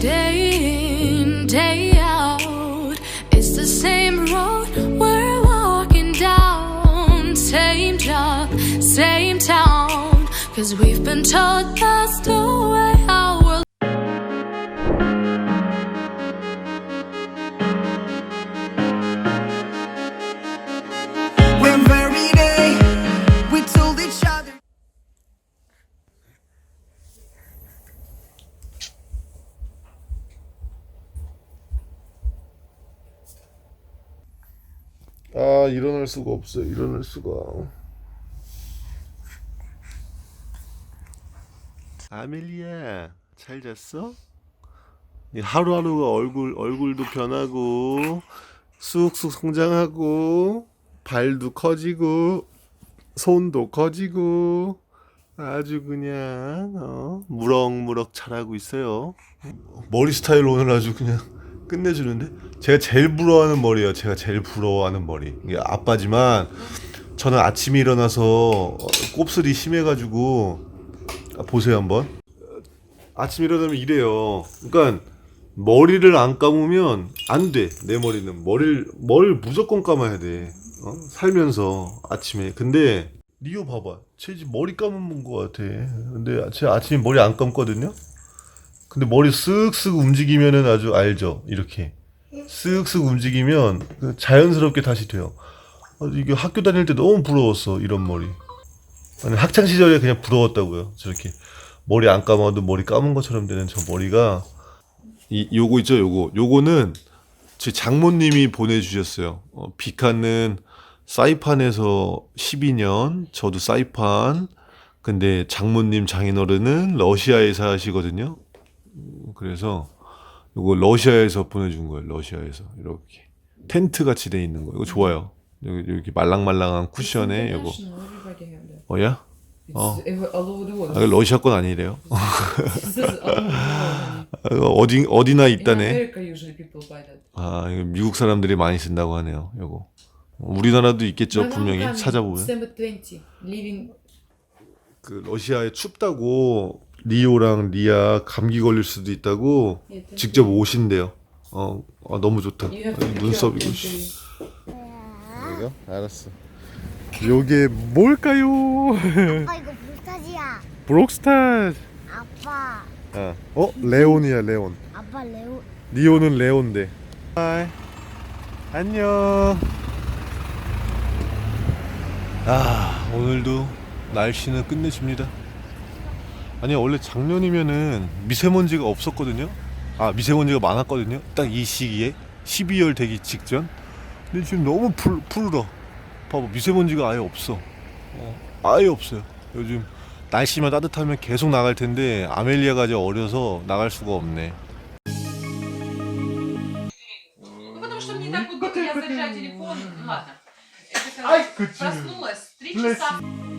Day in, day out, it's the same road we're walking down. Same job, same town. Cause we've been told that's the way 아 일어날 수가 없어요. 일어날 수가. 아멜리아 잘 잤어? 이 하루하루가 얼굴 얼굴도 변하고 쑥쑥 성장하고 발도 커지고 손도 커지고 아주 그냥 어, 무럭무럭 자라고 있어요. 머리 스타일 오늘 아주 그냥 끝내주는데 제가 제일 부러워하는 머리예요. 제가 제일 부러워하는 머리. 이게 아빠지만 저는 아침에 일어나서 어, 곱슬이 심해가지고 아, 보세요 한번. 아침 에 일어나면 이래요. 그러니까 머리를 안 감으면 안 돼. 내 머리는 머리를 머리를 무조건 감아야 돼. 어? 살면서 아침에. 근데 리오 봐봐. 쟤 지금 머리 감은 것 같아. 근데 제 아침에 머리 안 감거든요. 근데 머리 쓱쓱 움직이면은 아주 알죠. 이렇게 쓱쓱 움직이면 그 자연스럽게 다시 돼요. 아, 이게 학교 다닐 때 너무 부러웠어 이런 머리. 아니 학창 시절에 그냥 부러웠다고요. 저렇게 머리 안 감아도 머리 감은 것처럼 되는 저 머리가 이 요거 있죠. 요거 요거는 제 장모님이 보내주셨어요. 어, 비칸은 사이판에서 12년, 저도 사이판. 근데 장모님 장인어른은 러시아에 사시거든요. 그래서 이거 러시아에서 보내준 거예요. 러시아에서 이렇게 텐트 같이 돼 있는 거. 이거 좋아요. 여기 이렇게 말랑말랑한 쿠션에 이거. 어야? 어. world. 아, 이거 러시아 건 아니래요. 어디 어디나 있다네. 아, 이거 미국 사람들이 많이 쓴다고 하네요. 이거. 우리나라도 있겠죠. 분명히 찾아보면. December 20, living. 그 러시아에 춥다고 리오랑 리아 감기 걸릴 수도 있다고 thank 직접. 오신대요. 어, 아, 너무 좋다. You have to 이 be 눈썹 careful. 이거. thank 씨. you. 이거 알았어. 요게 뭘까요? 아빠 이거 불타지야. 브록스타. 아빠, 아, 어 레온이야 레온. 아빠 레오. 리오는 레온데. 하이. 안녕. 아 오늘도 날씨는 끝내줍니다. 아니 원래 작년이면은 미세먼지가 없었거든요. 아 미세먼지가 많았거든요. 딱 이 시기에 12월 되기 직전. 근데 지금 너무 푸, 푸르러. 봐봐 미세먼지가 아예 없어. 어, 아예 없어요. 요즘 날씨만 따뜻하면 계속 나갈 텐데 아멜리아가 아직 어려서 나갈 수가 없네. Потому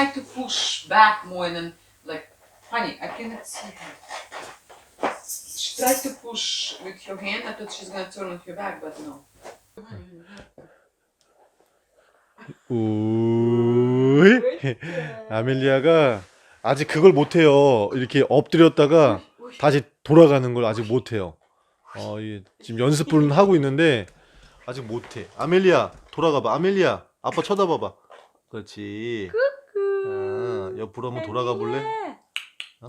tried to push back more than like, honey, I cannot see her. She tried to push with her hand. I thought she's gonna turn on her back, but no. 우이. 아멜리아가 아직 그걸 못해요. 이렇게 엎드렸다가 다시 돌아가는 걸 아직 못해요. 어, 이 지금 연습은 하고 있는데 아직 못해. 아멜리아 돌아가봐. 아멜리아 아빠 쳐다봐봐. 그렇지. 아, 옆으로 한번 돌아가 볼래? 어?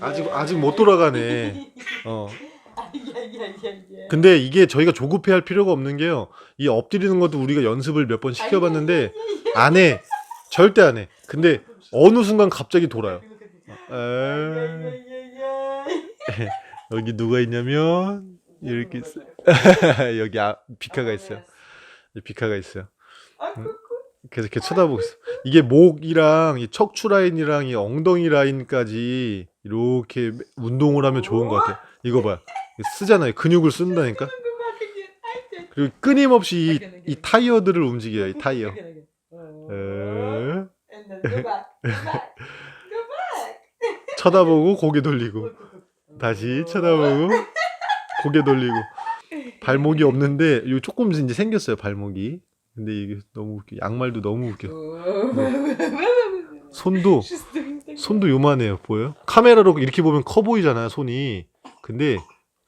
아직 아직 못 돌아가네. 어. 근데 이게 저희가 조급해 할 필요가 없는 게요. 이 엎드리는 것도 우리가 연습을 몇 번 시켜봤는데 안 해. 절대 안 해. 근데 어느 순간 갑자기 돌아요. 에... 여기 누가 있냐면 이렇게 있어. 여기 아, 비카가 있어요. 비카가 있어요. 응? 그래서 이렇게 쳐다보고 있어. 이게 목이랑 이 척추 라인이랑 이 엉덩이 라인까지 이렇게 운동을 하면 좋은 것 같아. 이거. 이거 쓰잖아요. 근육을 쓴다니까. 그리고 끊임없이 이, 이 타이어들을 움직여요. 이 타이어. 에... 쳐다보고 고개 돌리고 다시 쳐다보고 고개 돌리고 발목이 없는데 요 조금 이제 생겼어요 발목이 근데 이게 너무 웃겨. 양말도 너무 웃겨. 손도 손도 요만해요. 보여요? 카메라로 이렇게 보면 커 보이잖아요 손이. 근데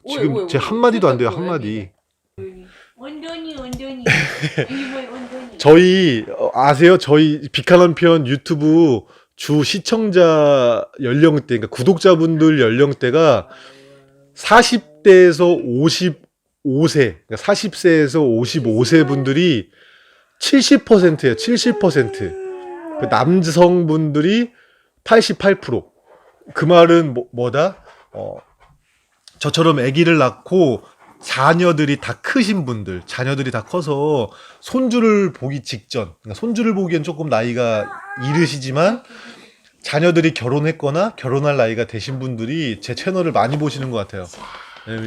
지금 제 한마디도 안 돼요 한마디. 온돈이 온돈이. 저희 어, 아세요? 저희 비카남 편 유튜브 주 시청자 연령대, 그러니까 구독자분들 연령대가 40대에서 55세, 그러니까 40세에서 55세 분들이 70%예요. 70%. 그 남성분들이 88%. 그 말은 뭐, 뭐다? 어, 저처럼 아기를 낳고 자녀들이 다 크신 분들, 자녀들이 다 커서 손주를 보기 직전, 그러니까 손주를 보기엔 조금 나이가 이르시지만 자녀들이 결혼했거나 결혼할 나이가 되신 분들이 제 채널을 많이 보시는 것 같아요.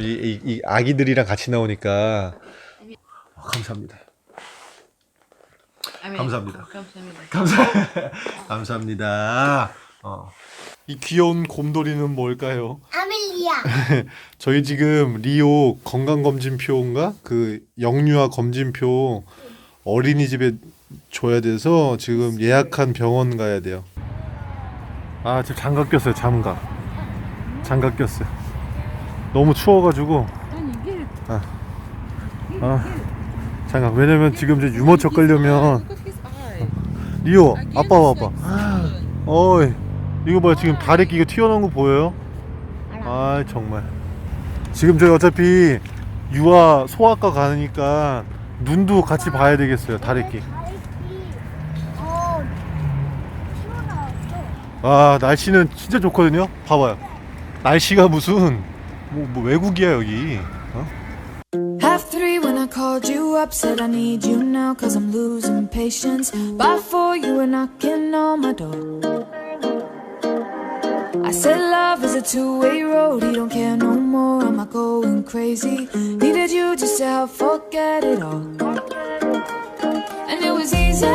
이, 이- 이 아기들이랑 같이 나오니까 어, 감사합니다. 감사합니다. 감사합니다. 감사 감사합니다. 어. 이 귀여운 곰돌이는 뭘까요? 아멜리아. 저희 지금 리오 건강검진표인가? 그 영유아 검진표 어린이집에 줘야 돼서 지금 예약한 병원 가야 돼요. 아, 지금 장갑 꼈어요, 장갑. 장갑 꼈어요. 너무 추워가지고. 아, 아, 장갑. 왜냐면 지금 이제 유모차 끌려면. 리오, 아빠 와봐. 어이, 이거 봐요. 지금 다리 끼고 튀어나온 거 보여요? 아 정말 지금 저희 어차피 유아 소아과 가니까 눈도 같이 봐야 되겠어요 어, 튀어나왔어. 아 날씨는 진짜 좋거든요 봐봐요 날씨가 무슨 뭐, 뭐 외국이야 여기 어? I called you up, said I need you now, cause I'm losing patience. By four, you were knocking on my door. I said love is a two way road, he don't care no more, am I going crazy? Needed you just to help forget it all. And it was easy,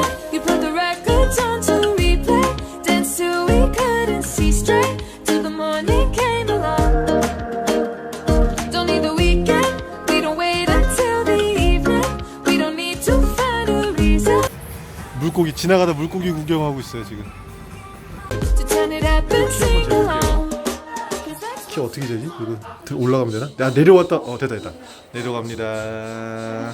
지나가다 물고기 구경하고 있어요 지금. 키 어떻게 되지? 이거 들- 올라가면 되나? 야 내려왔다. 어 됐다 됐다. 내려갑니다.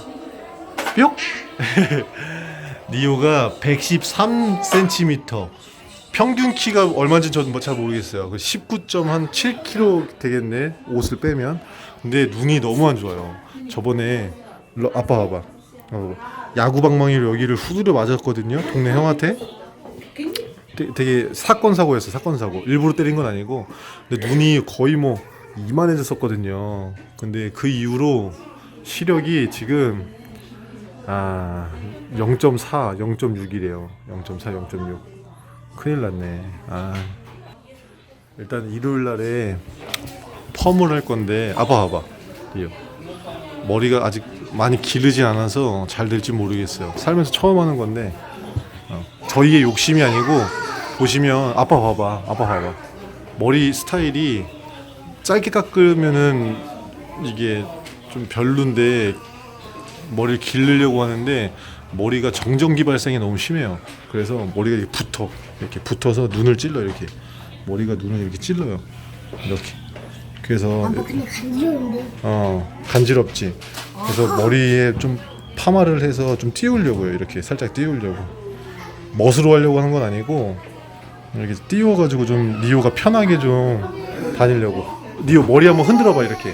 뿅! 리오가 113cm 평균 키가 얼마인지 저는 뭐잘 모르겠어요. 그 19.7kg 되겠네 옷을 빼면. 근데 눈이 너무 안 좋아요. 저번에 러- 아빠 봐봐. 어, 야구 방망이로 여기를 후드려 맞았거든요 동네 형한테. 되- 되게 사건 사고였어 사건 사고. 일부러 때린 건 아니고. 근데 눈이 거의 뭐 이만해졌었거든요. 근데 그 이후로 시력이 지금 아 0.4 0.6이래요. 0.4 0.6 큰일 났네. 아. 일단 일요일 날에 펌을 할 건데 아봐 봐봐. 이요 머리가 아직 많이 기르지 않아서 잘 될지 모르겠어요 살면서 처음 하는 건데 어, 저희의 욕심이 아니고 보시면 아빠 봐봐 아빠 봐봐 머리 스타일이 짧게 깎으면은 이게 좀 별론데 머리를 기르려고 하는데 머리가 정전기 발생이 너무 심해요. 그래서 머리가 이렇게 붙어 이렇게 붙어서 눈을 찔러 이렇게 머리가 눈을 이렇게 찔러요. 이렇게. 그래서 아빠 근데 간지러운데. 어 간지럽지. 그래서 머리에 좀 파마를 해서 좀 띄우려고요. 이렇게 살짝 띄우려고. 멋으로 하려고 하는 건 아니고 이렇게 띄워가지고 좀 리오가 편하게 좀 다니려고. 리오 머리 한번 흔들어봐 이렇게.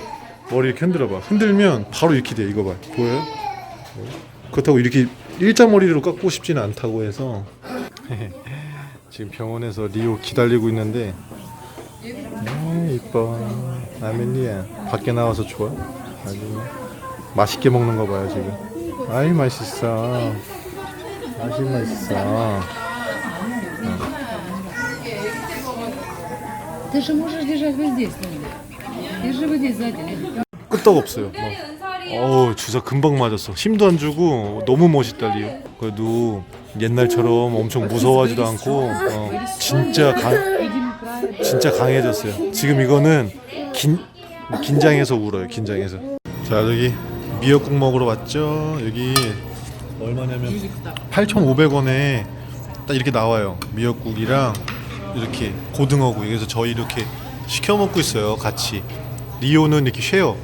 머리 이렇게 흔들어봐. 흔들면 바로 이렇게 돼. 이거 봐. 보여요? 그렇다고 이렇게 일자 머리로 깎고 싶지는 않다고 해서 지금 병원에서 리오 기다리고 있는데 아 이뻐 아멜리야 밖에 나와서 좋아 아주 맛있게 먹는 거 봐요 지금 아이 맛있어 아주 맛있어 Ты же можешь держать вот здесь, Лена. Держи вот здесь сзади, Лена. 끄떡 없어요 뭐. 어우 주사 금방 맞았어 힘도 안 주고 너무 멋있다 리오 그래도 옛날처럼 엄청 무서워하지도 않고 어, 진짜 강 진짜 강해졌어요. 지금 이거는 긴 긴장해서 울어요 긴장해서. 자 여기 미역국 먹으러 왔죠? 여기 얼마냐면 8,500원에 딱 이렇게 나와요. 미역국이랑 이렇게 고등어구이 그래서 저희 이렇게 시켜 먹고 있어요 같이. 리오는 이렇게 쉐어.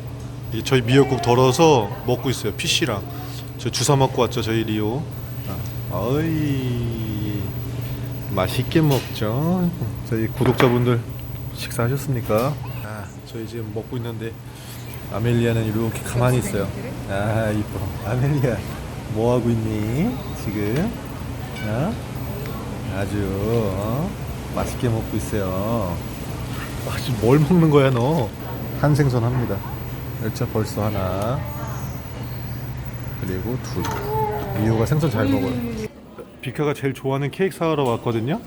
저희 미역국 덜어서 먹고 있어요 피쉬랑. 저 주사 맞고 왔죠 저희 리오. 아, 어이 맛있게 먹죠. 저희 구독자분들 식사하셨습니까? 아 저희 지금 먹고 있는데 아멜리아는 이렇게 가만히 있어요. 아 이뻐. 아멜리아 뭐 하고 있니 지금? 어? 아주 어? 맛있게 먹고 있어요. 아주 뭘 먹는 거야 너? 한생선 합니다. 열차 벌써 하나. 그리고 둘. 미호가 생선 잘 먹어요 비카가 제일 좋아하는 케이크 사러 왔거든요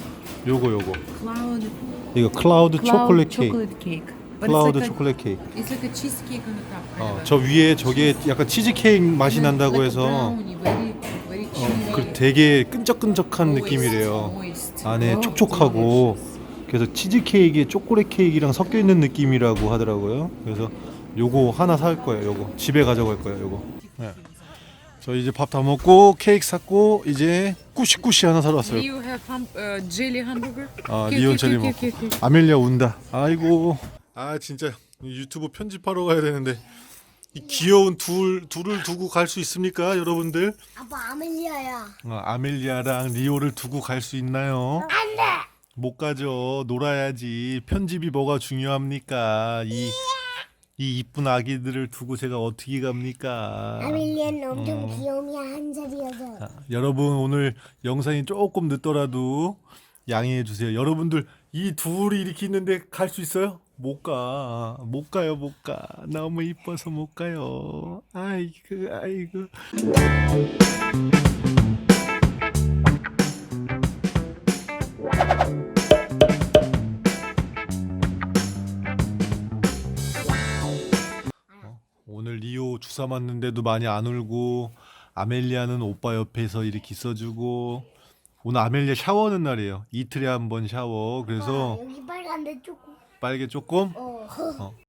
요거 요거 Cloud, 이거 클라우드 초콜릿 케이크 chocolate cake. But 클라우드 it's like 초콜릿 케이크 a, it's like a cheesecake on the top. kind 어, of a- 저 위에 저게 약간 치즈 케이크 맛이 then 난다고 like a 해서 brownie, very, very 어. 그 되게 끈적끈적한 moist, 느낌이래요 moist. 안에 Oh, 촉촉하고. 그래서 치즈 케이크에 초콜릿 케이크랑 섞여 있는 느낌이라고 하더라고요. 그래서 요거 하나 살 거예요. 요거 집에 가져갈 거예요. 요거. 네. 저 이제 밥 다 먹고 케이크 샀고 이제 꾸시꾸시 하나 사러 왔어요. Do you have ham, uh, jelly hamburger? 아 Okay, 리온 okay, 젤리 okay, 먹고 okay, okay. 아멜리아 운다. 아이고. 아 진짜 유튜브 편집하러 가야 되는데 이 귀여운 둘 둘을 두고 갈 수 있습니까, 여러분들? 아빠 아멜리아야. 어, 아멜리아랑 리오를 두고 갈 수 있나요? 안 돼. 못 가죠. 놀아야지. 편집이 뭐가 중요합니까? 이, 이 이쁜 아기들을 두고 제가 어떻게 갑니까? 아멜리아는 엄청 귀여우면 한 살이어서. 자, 여러분 오늘 영상이 조금 늦더라도 양해해 주세요. 여러분들 이 둘이 이렇게 있는데 갈 수 있어요? 못 가. 못 가요, 못 가. 너무 이뻐서 못 가요. 아이고, 아이고. 주사 맞는데도 많이 안 울고 아멜리아는 오빠 옆에서 이렇게 있어주고 오늘 아멜리아 샤워하는 날이에요. 이틀에 한 번 샤워. 그래서 여기 빨간데 조금. 빨개 조금 어. 어,